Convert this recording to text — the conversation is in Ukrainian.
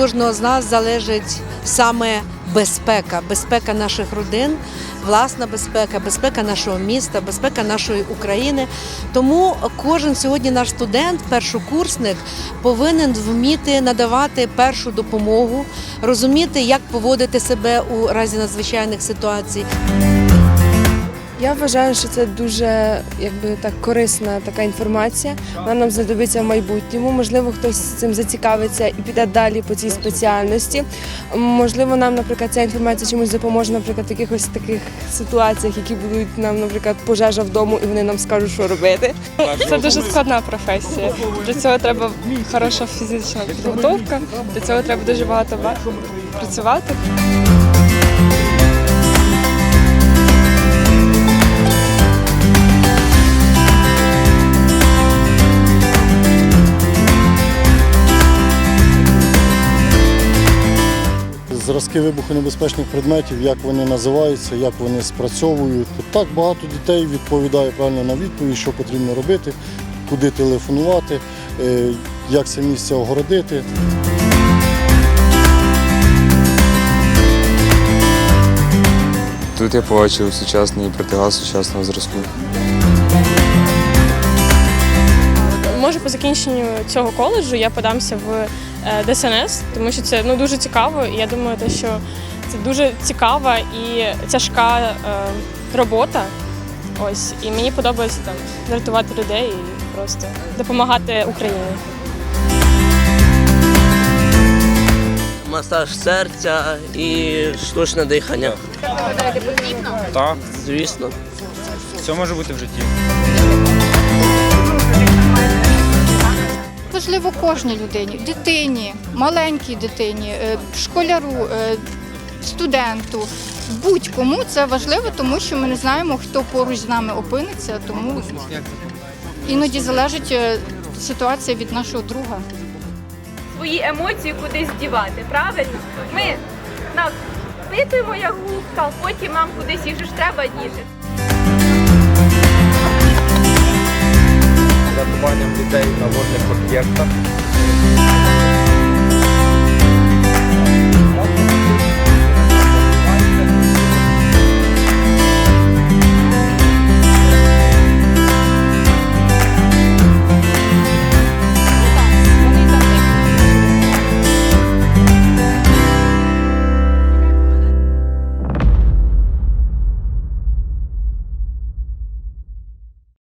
кожного з нас залежить саме безпека, безпека наших родин, власна безпека, безпека нашого міста, безпека нашої України. Тому кожен сьогодні наш студент, першокурсник, повинен вміти надавати першу допомогу, розуміти, як поводити себе у разі надзвичайних ситуацій. Я вважаю, що це дуже якби так корисна така інформація. Вона нам знадобиться в майбутньому. Можливо, хтось цим зацікавиться і піде далі по цій спеціальності. Можливо, нам, наприклад, ця інформація чомусь допоможе, наприклад, в якихось таких ситуаціях, які будуть нам, наприклад, пожежа вдома, і вони нам скажуть, що робити. Це дуже складна професія. Для цього треба хороша фізична підготовка. Для цього треба дуже багато ва- працювати. Зразки вибухонебезпечних предметів, як вони називаються, як вони спрацьовують. Так багато дітей відповідає правильно на відповідь, що потрібно робити, куди телефонувати, е, як це місце огородити. Тут я побачив сучасний протигаз сучасного зразку. Може, по закінченню цього коледжу я подамся в е, ДСНС, тому що це ну дуже цікаво. І я думаю, те, що це дуже цікава і тяжка е, робота. Ось і мені подобається там рятувати людей і просто допомагати Україні. масаж серця і штучне дихання. Так, Звісно. все може бути в житті. Важливо кожній людині, дитині, маленькій дитині, е, школяру, е, студенту, будь-кому це важливо, тому що ми не знаємо, хто поруч з нами опиниться, тому іноді залежить е, ситуація від нашого друга. свої емоції кудись дівати, правильно? Ми напитуємо як губка, потім нам кудись їх ж треба діти. y labor de por tierra.